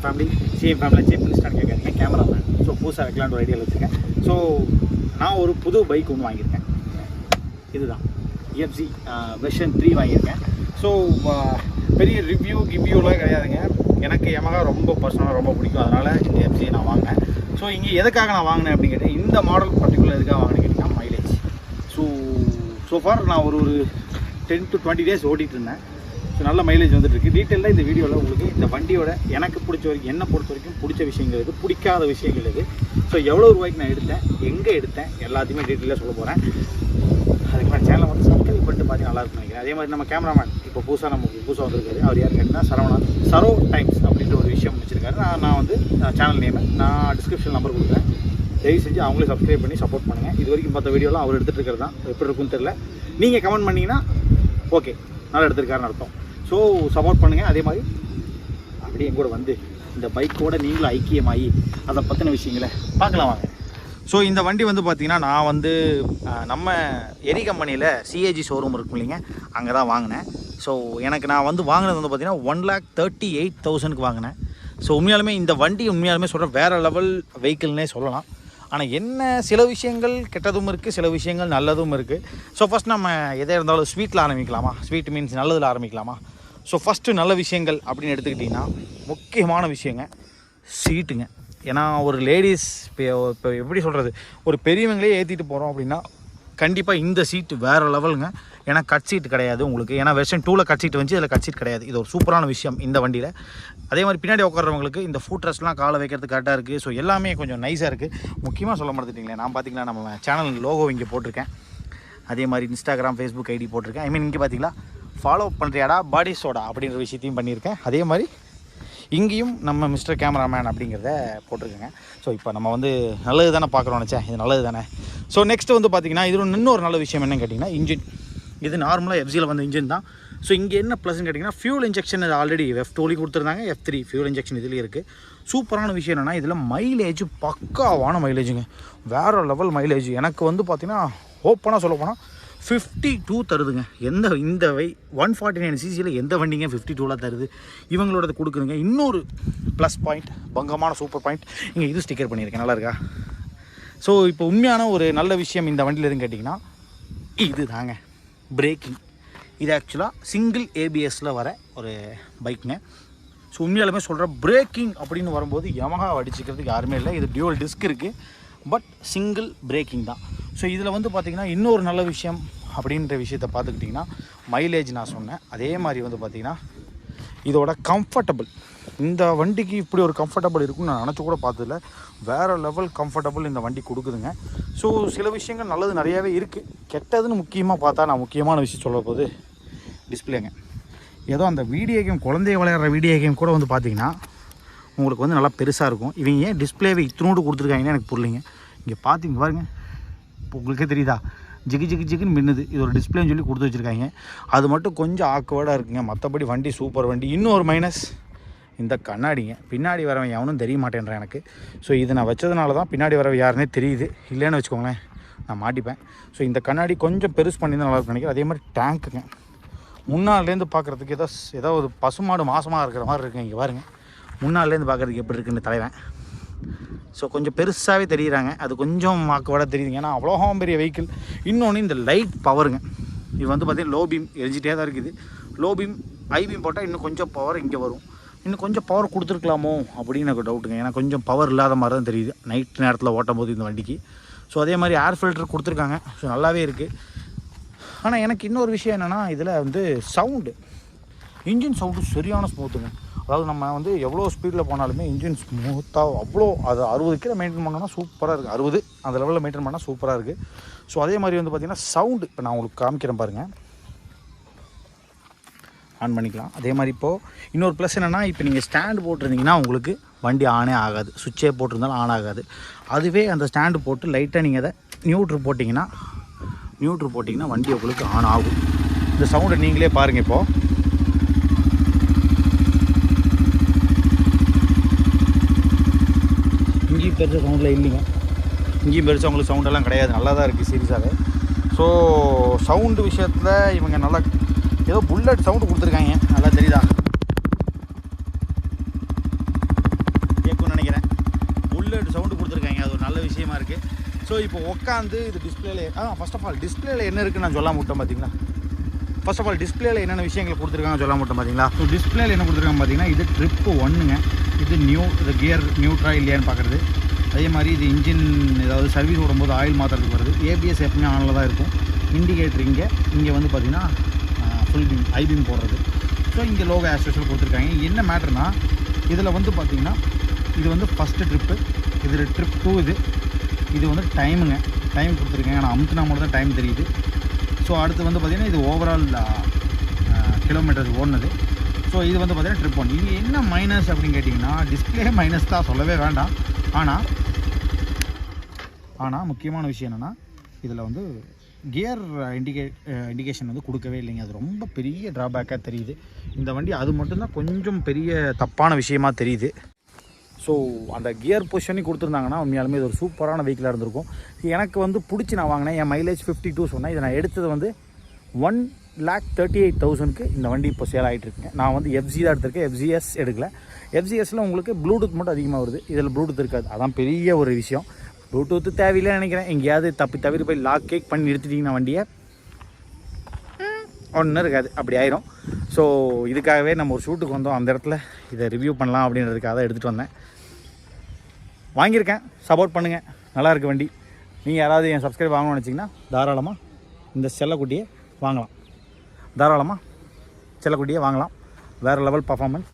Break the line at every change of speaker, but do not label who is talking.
CM family CM family chief கேட்குறீங்க. Camera so புதுசாக வைக்கலான்ற ஒரு ஐடியாவில் வச்சுருக்கேன். ஸோ நான் ஒரு புது பைக் ஒன்று வாங்கியிருக்கேன். இதுதான். எஃப்சி வெர்ஷன் த்ரீ வாங்கியிருக்கேன். ஸோ பெரிய ரிவ்யூ கிவ்யூலாம் கிடையாதுங்க. எனக்கு எமகா ரொம்ப பர்சனலாக ரொம்ப பிடிக்கும். அதனால் இந்த எஃப்சி நான் வாங்கினேன். ஸோ இங்கே எதுக்காக நான் வாங்கினேன் அப்படின்னு கேட்டேன் இந்த மாடல் பர்டிகுலர் எதுக்காக வாங்கினேன் கேட்டிங்கன்னா மைலேஜ் ஸோ ஸோ ஃபார் நான் ஒரு ஒரு டென் டு டுவெண்ட்டி டேஸ் ஓட்டிகிட்டு இருந்தேன். ஸோ நல்ல மைலேஜ் வந்துட்டுருக்கு. டீட்டெயிலாக இந்த வீடியோவில் உங்களுக்கு இந்த வண்டியோட எனக்கு பிடிச்ச வரைக்கும் என்ன பொறுத்த வரைக்கும் பிடிச்ச விஷயங்கள் இது பிடிக்காத விஷயங்கள் இது. ஸோ எவ்வளோ ரூபாய்க்கு நான் எடுத்தேன் எங்கே எடுத்தேன் எல்லாத்தையுமே டீட்டெயிலாக சொல்ல போகிறேன் அதுக்கு நான் சேனலை வந்து சப்ஸ்கிரைப் பண்ணிட்டு பார்த்து நல்லா நினைக்கிறேன். அதே மாதிரி நம்ம கேமராமேன் இப்போ புதுசாக நம்ம புதுசாக வந்திருக்காரு. அவர் யார் கேட்டிங்கன்னா சரவணா சரோ டைம்ஸ் அப்படின்ற ஒரு விஷயம் வச்சுருக்காரு நான் நான் வந்து சேனல் நேமை நான் டிஸ்கிரிப்ஷன் நம்பர் கொடுக்குறேன். தயவு செஞ்சு அவங்களே சப்ஸ்கிரைப் பண்ணி சப்போர்ட் பண்ணுங்கள் இது வரைக்கும் பார்த்த வீடியோலாம் அவர் எடுத்துகிட்டு இருக்கிறது தான். எப்படி இருக்குன்னு தெரில நீங்கள் கமெண்ட் பண்ணிங்கன்னா ஓகே நல்லா எடுத்திருக்காருன்னு அர்த்தம். ஸோ சப்போர்ட் பண்ணுங்கள் அதே மாதிரி அப்படியே எங்கூட வந்து இந்த பைக்கோட நீங்களும் ஐக்கியமாகி அதை பற்றின விஷயங்களை பார்க்கலாம் வாங்க. ஸோ இந்த வண்டி வந்து பார்த்திங்கன்னா நான் வந்து நம்ம எரி கம்பெனியில் சிஏஜி ஷோரூம் இருக்கும் இல்லைங்க. அங்கே தான் வாங்கினேன். ஸோ எனக்கு நான் வந்து வாங்கினது வந்து பார்த்தீங்கன்னா ஒன் லேக் தேர்ட்டி எயிட் தௌசண்ட்க்கு வாங்கினேன். ஸோ உண்மையாலுமே இந்த வண்டி உண்மையாலுமே சொல்கிற வேறு லெவல் வெஹிக்கிள்னே சொல்லலாம். ஆனால் என்ன சில விஷயங்கள் கெட்டதும் இருக்குது சில விஷயங்கள் நல்லதும் இருக்குது ஸோ ஃபஸ்ட் நம்ம எதே இருந்தாலும் ஸ்வீட்டில் ஆரம்பிக்கலாமா? ஸ்வீட் மீன்ஸ் நல்லதில் ஆரம்பிக்கலாமா? ஸோ ஃபஸ்ட்டு நல்ல விஷயங்கள் அப்படின்னு எடுத்துக்கிட்டிங்கன்னா முக்கியமான விஷயங்க சீட்டுங்க. ஏன்னா ஒரு லேடிஸ் இப்போ இப்போ எப்படி சொல்கிறது ஒரு பெரியவங்களே ஏற்றிட்டு போகிறோம் அப்படின்னா கண்டிப்பாக இந்த சீட்டு வேறு லெவலுங்க. ஏன்னா கட் சீட் கிடையாது உங்களுக்கு. ஏன்னா வெர்ஷன் டூவில் கட் சீட் வந்து இதில் கட் சீட் கிடையாது. இது ஒரு சூப்பரான விஷயம் இந்த வண்டியில். அதே மாதிரி பின்னாடி உட்கார்றவங்களுக்கு இந்த ஃபுட் ரெஸ்ட்லாம் காலை வைக்கிறதுக்கு கரெக்டாக இருக்குது ஸோ எல்லாமே கொஞ்சம் நைஸாக இருக்குது முக்கியமாக சொல்ல மறந்துட்டீங்களே நான் பார்த்தீங்கன்னா நம்ம சேனல் லோகோ இங்கே போட்டிருக்கேன். அதே மாதிரி இன்ஸ்டாகிராம் ஃபேஸ்புக் ஐடி போட்டிருக்கேன். ஐ மீன் இங்கே பார்த்தீங்களா ஃபாலோ பண்ணுறியாடா பாடி சோடா அப்படின்ற விஷயத்தையும் பண்ணியிருக்கேன். அதே மாதிரி இங்கேயும் நம்ம மிஸ்டர் கேமராமேன் அப்படிங்கிறத போட்டிருக்கேங்க. ஸோ இப்போ நம்ம வந்து நல்லது தானே பார்க்குறோம் நினச்சேன். இது நல்லது தானே? ஸோ நெக்ஸ்ட் வந்து பார்த்தீங்கன்னா இது இன்னொரு நல்ல விஷயம் என்னன்னு கேட்டிங்கன்னா இன்ஜின் இது நார்மலாக எஃப்ஜியில் வந்த இன்ஜின் தான். ஸோ இங்கே என்ன ப்ளஸ்ன்னு கேட்டிங்கன்னா ஃபியூல் இன்ஜெக்ஷன் இது ஆல்ரெடி எஃப் டோலி கொடுத்துருந்தாங்க. எஃப் த்ரீ ஃபியூல் இன்ஜெக்ஷன் இதுலேயும் இருக்குது சூப்பரான விஷயம் என்னென்னா இதில் மைலேஜ் பக்காவான மைலேஜுங்க வேறு லெவல் மைலேஜ் எனக்கு வந்து பார்த்திங்கன்னா ஓப்பனாக சொல்ல போனால் ஃபிஃப்டி டூ தருதுங்க. எந்த இந்த வை ஒன் ஃபார்ட்டி நைன் சிசியில் எந்த வண்டிங்க ஃபிஃப்டி டூவில் தருது? இவங்களோடது கொடுக்குதுங்க. இன்னொரு ப்ளஸ் பாயிண்ட் பங்கமான சூப்பர் பாயிண்ட் இங்கே இது ஸ்டிக்கர் பண்ணியிருக்கேன். நல்லா இருக்கா? ஸோ இப்போ உண்மையான ஒரு நல்ல விஷயம் இந்த வண்டியில் எதுன்னு கேட்டிங்கன்னா இது தாங்க பிரேக்கிங் இது ஆக்சுவலாக சிங்கிள் ஏபிஎஸில் வர ஒரு பைக்குங்க ஸோ உண்மையாலுமே சொல்கிறேன் பிரேக்கிங் அப்படின்னு வரும்போது யமஹா அடிச்சுக்கிறதுக்கு யாருமே இல்லை. இது டியூவல் டிஸ்க் இருக்குது பட் சிங்கிள் பிரேக்கிங் தான். ஸோ இதில் வந்து பார்த்திங்கன்னா இன்னொரு நல்ல விஷயம் அப்படின்ற விஷயத்தை பார்த்துக்கிட்டிங்கன்னா மைலேஜ் நான் சொன்னேன். அதே மாதிரி வந்து பார்த்திங்கன்னா இதோட கம்ஃபர்டபுள் இந்த வண்டிக்கு இப்படி ஒரு கம்ஃபர்டபுள் இருக்குன்னு நான் நினச்சி கூட பார்த்ததில்ல. வேறு லெவல் கம்ஃபர்டபுள் இந்த வண்டி கொடுக்குதுங்க. ஸோ சில விஷயங்கள் நல்லது நிறையாவே இருக்குது கெட்டதுன்னு முக்கியமாக பார்த்தா நான் முக்கியமான விஷயம் சொல்ல போது டிஸ்பிளேங்க ஏதோ அந்த வீடியோ கேம் குழந்தைய விளையாடுற வீடியோ கேம் கூட வந்து பார்த்தீங்கன்னா உங்களுக்கு வந்து நல்லா பெருசாக இருக்கும். இவங்க ஏன் டிஸ்பிளேவை இத்தினோடு கொடுத்துருக்காங்கன்னு எனக்கு புரியலைங்க. இங்கே பார்த்தீங்க பாருங்கள் உங்களுக்கே தெரியுதா? ஜிகி ஜிகி ஜிகின்னு மின்னுது. இது ஒரு டிஸ்பிளேன்னு சொல்லி கொடுத்து வச்சுருக்காங்க. அது மட்டும் கொஞ்சம் ஆக்குவேர்டாக இருக்குங்க. மற்றபடி வண்டி சூப்பர் வண்டி. இன்னொரு மைனஸ் இந்த கண்ணாடிங்க. பின்னாடி வரவன் எவனும் தெரிய மாட்டேன்றான் எனக்கு. ஸோ இது நான் வச்சதுனால தான் பின்னாடி வரவன் யாருன்னே தெரியுது. இல்லைன்னு வச்சுக்கோங்களேன். நான் மாட்டிப்பேன். ஸோ இந்த கண்ணாடி கொஞ்சம் பெருசு பண்ணி தான் நல்லாயிருக்கும் நினைக்கிறேன். அதே மாதிரி டேங்க்குங்க முன்னாள்லேருந்து பார்க்குறதுக்கு ஏதோ ஏதோ ஒரு பசுமாடு மாசமாக இருக்கிற மாதிரி இருக்குங்க இங்கே பாருங்க. முன்னாள்லேருந்து பார்க்குறதுக்கு எப்படி இருக்குன்னு தலைவன். ஸோ கொஞ்சம் பெருசாகவே தெரியுறாங்க. அது கொஞ்சம் மாக்குவாட தெரியுதுங்க. ஏன்னா அவ்வளோ பெரிய வெஹிக்கிள் இன்னொன்று இந்த லைட் பவருங்க இது வந்து பார்த்திங்கன்னா லோ பீம் எரிஞ்சிட்டே தான் இருக்குது. லோ பீம் ஹை பீம் போட்டால் இன்னும் கொஞ்சம் பவர் இங்கே வரும். இன்னும் கொஞ்சம் பவர் கொடுத்துருக்கலாமோ அப்படின்னு எனக்கு டவுட்டுங்க ஏன்னா கொஞ்சம் பவர் இல்லாத மாதிரி தான் தெரியுது. நைட் நேரத்தில் ஓட்டும் போது இந்த வண்டிக்கு. ஸோ அதே மாதிரி ஏர் ஃபில்டர் கொடுத்துருக்காங்க. ஸோ நல்லாவே இருக்குது ஆனால் எனக்கு இன்னொரு விஷயம் என்னென்னா இதில் வந்து சவுண்டு இன்ஜின் சவுண்டு சரியான ஸ்மூத்துங்க அதாவது நம்ம வந்து எவ்வளோ ஸ்பீடில் போனாலுமே இன்ஜின் ஸ்மூத்தாக அவ்வளோ அது அறுபது கிலோ மெயின்டைன் பண்ணோம்னா சூப்பராக இருக்குது அறுபது அந்த லெவலில் மெயின்டைன் பண்ணால் சூப்பராக இருக்குது ஸோ அதே மாதிரி வந்து பார்த்திங்கன்னா சவுண்டு இப்போ நான் உங்களுக்கு காமிக்கிறேன் பாருங்கள் ஆன் பண்ணிக்கலாம். அதே மாதிரி இப்போது இன்னொரு ப்ளஸ் என்னென்னா இப்போ நீங்கள் ஸ்டாண்டு போட்டிருந்தீங்கன்னா உங்களுக்கு வண்டி ஆனே ஆகாது. சுவிட்சே போட்டிருந்தாலும் ஆன் ஆகாது. அதுவே அந்த ஸ்டாண்டு போட்டு லைட்டாக நீங்கள் அதை நியூட்ரு போட்டிங்கன்னா நியூட்ரு போட்டிங்கன்னா வண்டி உங்களுக்கு ஆன் ஆகும். இந்த சவுண்டை நீங்களே பாருங்கள் இப்போது பெருச சவுண்டில் இல்லைங்க. இங்கேயும் பெருசாக அவங்களுக்கு சவுண்டெல்லாம் கிடையாது. நல்லா தான் இருக்குது சீரியஸாகவே ஸோ சவுண்டு விஷயத்தில் இவங்க நல்லா ஏதோ புல்லட் சவுண்டு கொடுத்துருக்காங்க. நல்லா தெரியுதா? கேட்கும்னு நினைக்கிறேன். புல்லட் சவுண்டு கொடுத்துருக்காங்க. அது ஒரு நல்ல விஷயமா இருக்குது ஸோ இப்போ உட்காந்து இது டிஸ்பிளேல ஆ ஃபஸ்ட் ஆஃப் ஆல் டிஸ்பிளேல என்ன இருக்குன்னு நான் சொல்ல மாட்டேன் பார்த்தீங்களா ஃபஸ்ட் ஆஃப் ஆல் டிஸ்பிளேல என்னென்ன விஷயங்கள் கொடுத்துருக்காங்க சொல்ல மாட்டேன் பார்த்தீங்களா ஸோ டிஸ்பிளேல என்ன கொடுத்துருக்காங்க பார்த்தீங்கன்னா இது ட்ரிப்பு ஒன்றுங்க இது நியூ இது கியர் நியூட்ரா இல்லையான்னு பார்க்குறது அதே மாதிரி இது இன்ஜின் ஏதாவது சர்வீஸ் விடும்போது ஆயில் மாற்றுறதுக்கு வருது. ஏபிஎஸ் எப்பவுமே ஆனில் தான் இருக்கும். இண்டிகேட்டர் இங்கே இங்கே வந்து பார்த்தீங்கன்னா ஃபுல் பீம் ஐ போடுறது. ஸோ இங்கே லோகோ ஆஸ்ட்ரேஷன் கொடுத்துருக்காங்க. என்ன மேட்ருனா இதில் வந்து பார்த்தீங்கன்னா இது வந்து ஃபஸ்ட்டு ட்ரிப்பு இது ட்ரிப் டூ இது. இது வந்து டைமுங்க டைம் கொடுத்துருக்காங்க. ஆனால் அமுத்துனா மட்டும் தான் டைம் தெரியுது. ஸோ அடுத்து வந்து பார்த்திங்கன்னா இது ஓவரால் கிலோமீட்டர்ஸ் ஓடுனது. ஸோ இது வந்து பார்த்திங்கன்னா ட்ரிப் ஒன் இது என்ன மைனஸ் அப்படின்னு கேட்டிங்கன்னா டிஸ்பிளே மைனஸ் தான் சொல்லவே வேண்டாம். ஆனால் ஆனால் முக்கியமான விஷயம் என்னென்னா இதில் வந்து கியர் இண்டிகே இண்டிகேஷன் வந்து கொடுக்கவே இல்லைங்க. அது ரொம்ப பெரிய ட்ராபேக்காக தெரியுது. இந்த வண்டி அது மட்டும்தான் கொஞ்சம் பெரிய தப்பான விஷயமா தெரியுது. ஸோ அந்த கியர் பொசிஷனி கொடுத்துருந்தாங்கன்னா உண்மையாலுமே இது ஒரு சூப்பரான வெஹிக்கிளாக இருந்திருக்கும். எனக்கு வந்து பிடிச்சி நான் வாங்கினேன். என் மைலேஜ் ஃபிஃப்டி டூ சொன்னேன். இதை நான் எடுத்தது வந்து ஒன் லேக் தேர்ட்டி எயிட் தௌசண்ட்க்கு இந்த வண்டி இப்போ சேல் ஆகிட்டுருக்கேன் நான் வந்து எஃப்ஜி தான் எடுத்திருக்கேன். எஃப்ஜிஎஸ் எடுக்கல. எஃப்ஜிஎஸ்ல உங்களுக்கு ப்ளூடூத் மட்டும் அதிகமாக வருது. இதில் ப்ளூடூத் இருக்காது. அதான் பெரிய ஒரு விஷயம். ப்ளூடூத் தேவையில்லை நினைக்கிறேன். எங்கேயாவது தப்பி தவிர போய் லாக் கேக் பண்ணி எடுத்துட்டிங்கன்னா வண்டியை. ஒன்றும் இருக்காது. அப்படி ஆயிரும். ஸோ இதுக்காகவே நம்ம ஒரு ஷூட்டுக்கு வந்தோம். அந்த இடத்துல இதை ரிவ்யூ பண்ணலாம் அப்படின்றதுக்காக தான் எடுத்துகிட்டு வந்தேன். வாங்கியிருக்கேன். சப்போர்ட் பண்ணுங்கள் நல்லா இருக்கு வண்டி. நீங்கள் யாராவது என் சப்ஸ்கிரைப் வாங்கணும்னு நினச்சிங்கன்னா தாராளமாக இந்த செல்லக்குட்டியை வாங்கலாம். தாராளமாக செல்லக்குட்டியை வாங்கலாம். வேறு லெவல் பர்ஃபார்மன்ஸ்